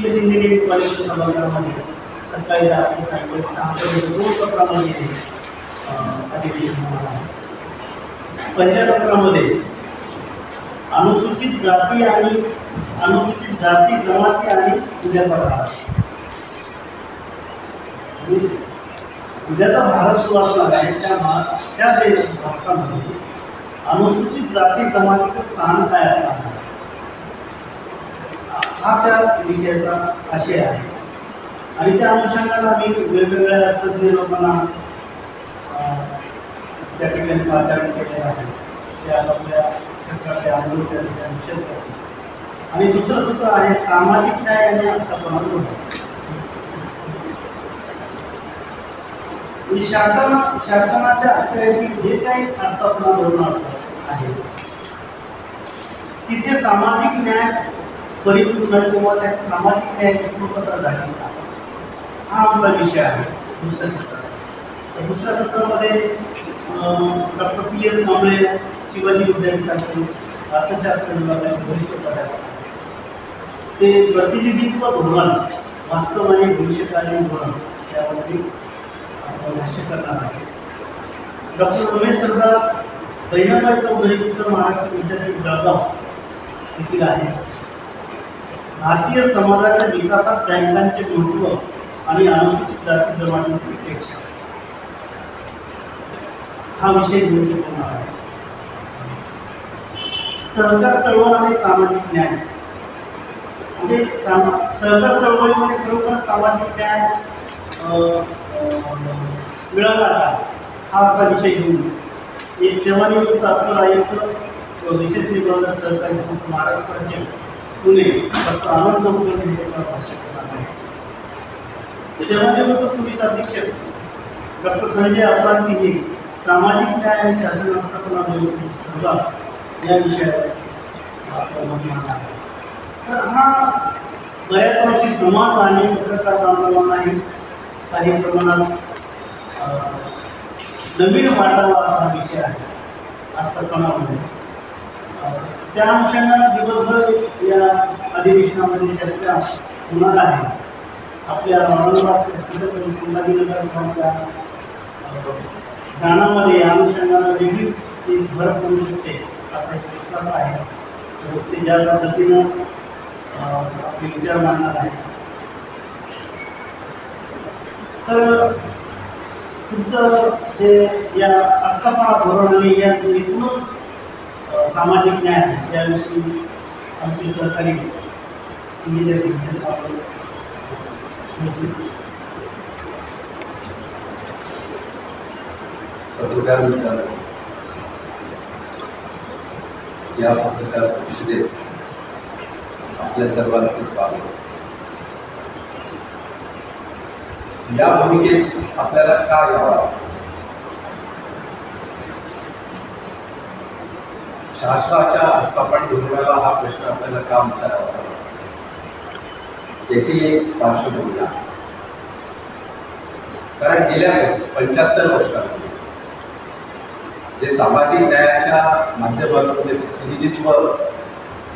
Engineering कॉलेजच्या सभागृहामध्ये सकाळी दहा ते सायंकाळी सहा दोन सत्रामध्ये अं, पहिल्या सत्रामध्ये अनुसूचित जाती आणि अनुसूचित जाती जमाती आणि उद्याचा भारत. उद्याचा भारत जो असणार आहे त्या त्या भारतामध्ये अनुसूचित जाती जमातीचं स्थान काय असणार हा त्या विषयाचा आशय आहे. आणि त्या अनुषंगाने आम्ही वेगवेगळ्या तज्ज्ञ लोकांना त्या ठिकाणी पाचारण केलेलं आहे. त्या आपल्या सरकारचे आंदोलन त्या ठिकाणी निषेध करतो. आणि दुसरं सूत्र आहे सामाजिक न्याय आणि आस्थापना धोरण. म्हणजे शासन शासनाच्या अखत्यारीतील जे काही आस्थापना धोरण असतात आहे तिथे सामाजिक न्याय परिपूर्ण किंवा त्या सामाजिक पूर्तता झाली का? हा आमचा विषय आहे, दुसऱ्या सत्रात. तर दुसऱ्या सत्रामध्ये doctor P S Kamble, Shivaji विद्यापीठाचे अर्थशास्त्र विभागाचे वरिष्ठ ते प्रतिनिधित्व धोरण वास्तव आणि भविष्यकालीन धोरण यावरती भाष्य करणार आहे डॉक्टर रमेश सरदार बहिणाबाई चौधरी, उत्तर महाराष्ट्र विद्यापीठ जळगाव येथील आहे भारतीय समाजाच्या विकासात बँकांचे महत्त्व आणि अनुसूचित जाती जमातीची अपेक्षा हा विषय निवडून आहे. सहकार चळवळ आणि सामाजिक न्याय. म्हणजे सामा सहकार चळवळीमध्ये खरोखर सामाजिक न्याय अं, मिळाला का? हा असा विषय घेऊन एक सेवानिवृत्त अप्पर आयुक्त विशेष निबंधक सहकारी संस्था महाराष्ट्र राज्य पुणे डॉक्टर आनंद चौधरी हे त्याच्यावर करणार आहे सेवानिवृत्त पोलीस अधीक्षक डॉक्टर संजय अपरांती हे सामाजिक न्याय आणि शासन व्यवस्थापना व्यवस्थेची सहभाग या विषयावर तर हा बऱ्याच वर्षी समाज आणि पत्रकार आंदोलनाही काही प्रमाणात नवीन वाटावा असा विषय आहे. आस्थापनामध्ये त्या अनुषंगाने दिवसभर या अधिवेशनामध्ये चर्चा होणार आहे. आपल्या औरंगाबाद संभाजीनगर ज्ञानामध्ये या अनुषंगानं वेगळी एक भर पडू शकते असा एक विश्वास आहे. तर ते ज्या पद्धतीनं अं, आपले विचार मांडणार आहे तर तुमचं जे या आस्थापना धोरण आणि या एकूणच सामाजिक न्याय याविषयी आमची सहकारी इंजिनियर दिग्जन आपण पत्रकार मित्रांनो या पत्रकार सर्वांचे स्वागत या भूमिकेत आपल्याला का शासनाच्या आस्थापन धोरणाला हा प्रश्न आपल्याला का विचारायचा असा याची एक पार्श्वभूमी आहे. कारण गेल्या पंच्याहत्तर वर्षामध्ये जे सामाजिक न्यायाच्या माध्यमातून जे प्रतिनिधित्व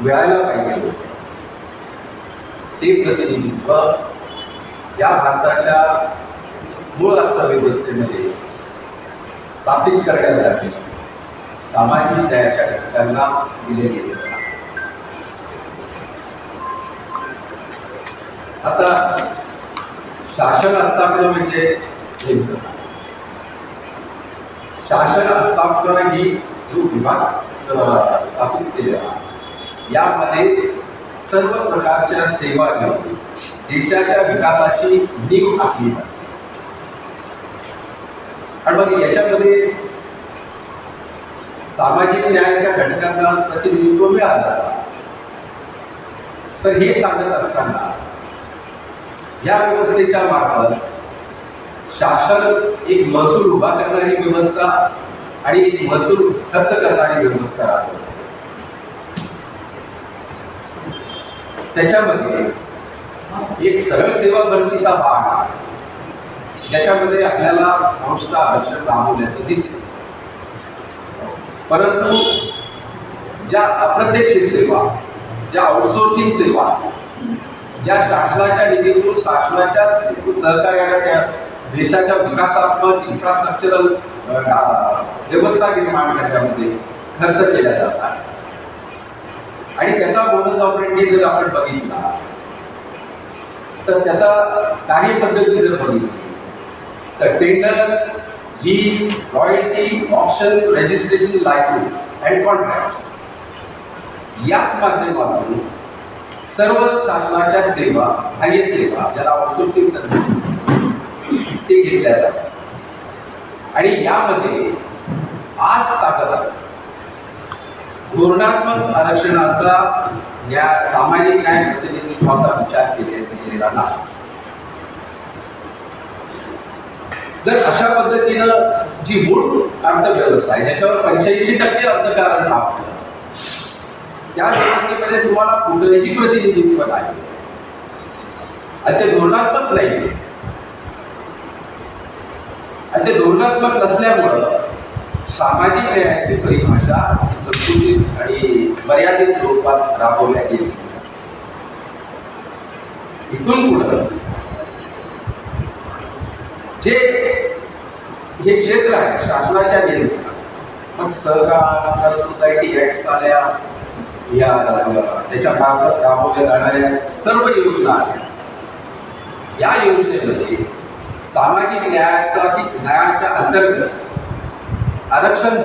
मिळायला पाहिजे होते ते प्रतिनिधित्व या भारताच्या मूळ अर्थव्यवस्थेमध्ये स्थापित करण्यासाठी सामाजिक दयाच्या घटकांना दिले गेले. आता शासन स्थापना म्हणजे नेमकं शासन स्थापना ही जो विभाग स्थापित केलेला यामध्ये सर्व प्रकारच्या सेवा घेऊन देशाच्या विकासाची नीव आखली जाते. आणि मग याच्यामध्ये सामाजिक न्यायाच्या घटकांना प्रतिनिधित्व मिळालं. तर हे सांगत असताना या व्यवस्थेच्या मार्फत शासन एक महसूल उभा करणारी व्यवस्था आणि एक महसूल खर्च करणारी व्यवस्था राहतो त्याच्यामध्ये एक सरळ सेवा भरतीचा भाग ज्याच्यामध्ये आपल्याला अंशतः आरक्षण राबवल्याचं दिसतं. परंतु ज्या अप्रत्यक्ष सेवा ज्या आउटसोर्सिंग सेवा ज्या शासनाच्या निधीतून शासनाच्या सहकार्याने त्या देशाच्या विकासात्मक इन्फ्रास्ट्रक्चरल व्यवस्था निर्माण करण्यामध्ये खर्च केला जातात आणि त्याचा बोनस ऑपरेटिंग जर आपण बघितला तर त्याचा कार्यपद्धती जर बघितली तर tenders lease royalty option registration licence and contract याच माध्यमातून सर्व शासनाच्या सेवा बाह्य सेवा ज्याला आउटसोर्सिंग सर्व्हिस ते घेतल्या जातात. आणि यामध्ये आज ताकद धोरणात्मक आरक्षणाचा या सामाजिक न्याय प्रतिनिधित्वाचा विचार केले केलेला नाही. जर अशा पद्धतीनं जी मूळ अर्थव्यवस्था आहे ज्याच्यावर पंच्याऐंशी टक्के अर्थकारण लाभतं त्या व्यवस्थेमध्ये तुम्हाला कुठलंही प्रतिनिधित्व नाही. आणि ते धोरणात्मक नाही. आणि ते धोरणात्मक नसल्यामुळं सामाजिक न्यायाची परिभाषा संतुलित संकुचित आणि मर्यादित स्वरूपात राबवल्या गेली. इथून पुढं जे हे क्षेत्र आहे शासनाच्या नियंत्रणात मग सहकार ट्रस्ट सोसायटी ऍक्ट आल्या या त्याच्या मार्फत राबवल्या जाणाऱ्या सर्व योजना आहेत. या योजनेमध्ये सामाजिक न्यायाचा न्यायाच्या अंतर्गत आरक्षण